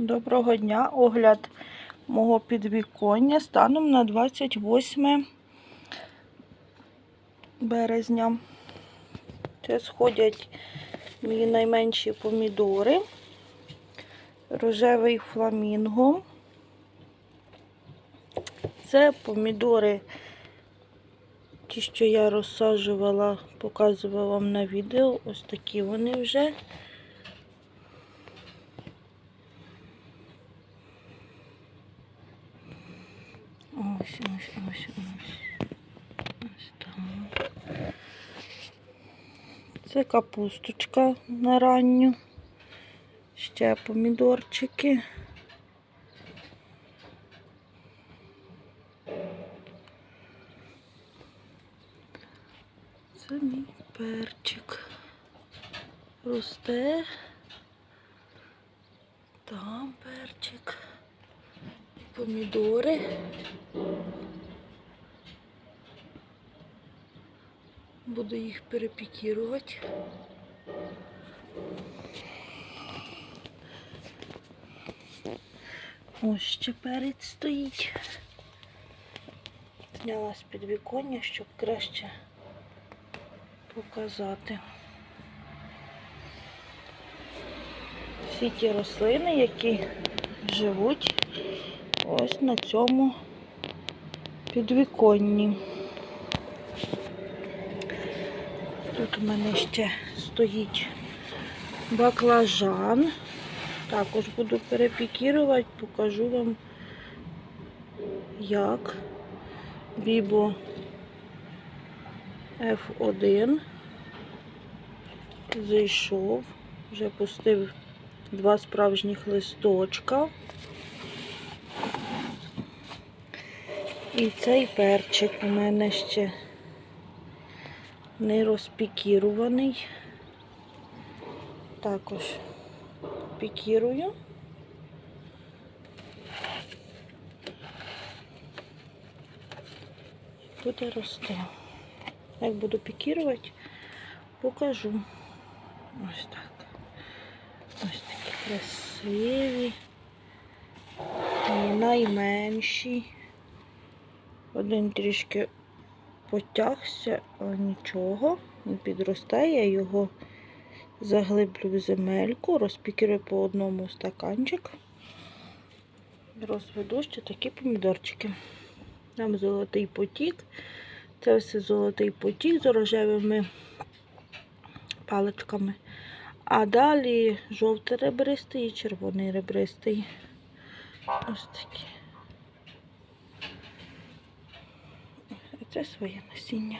Доброго дня. Огляд мого підвіконня станом на 28 березня. Це сходять мої найменші помідори, рожевий фламінго. Це помідори, ті, що я розсаджувала, показувала вам на відео. Ось такі вони вже. Ось, ось, ось, ось. Ось так. Це капусточка на ранню. Ще помідорчики. Це мій перчик. Росте. Там перчик. Помідори. Буду їх перепікірувати. Ось ще перець стоїть. Зняла з підвіконня, щоб краще показати. Всі ті рослини, які живуть ось на цьому підвіконні. Тут у мене ще стоїть баклажан. Також буду перепікірувати, покажу вам, як бібо F1 зайшов, вже пустив два справжніх листочка. І цей перчик у мене ще не розпікірований. Також пікірую. Буде рости. Як буду пікірувати, покажу. Ось так. Ось такі красиві. І найменші. Один трішки потягся, а нічого, він підросте, я його заглиблю в земельку, розпікірую по одному стаканчик. Розведу ще такі помідорчики. Там золотий потік. Це все золотий потік з рожевими паличками. А далі жовтий ребристий і червоний ребристий. Ось такі. Це своє насіння.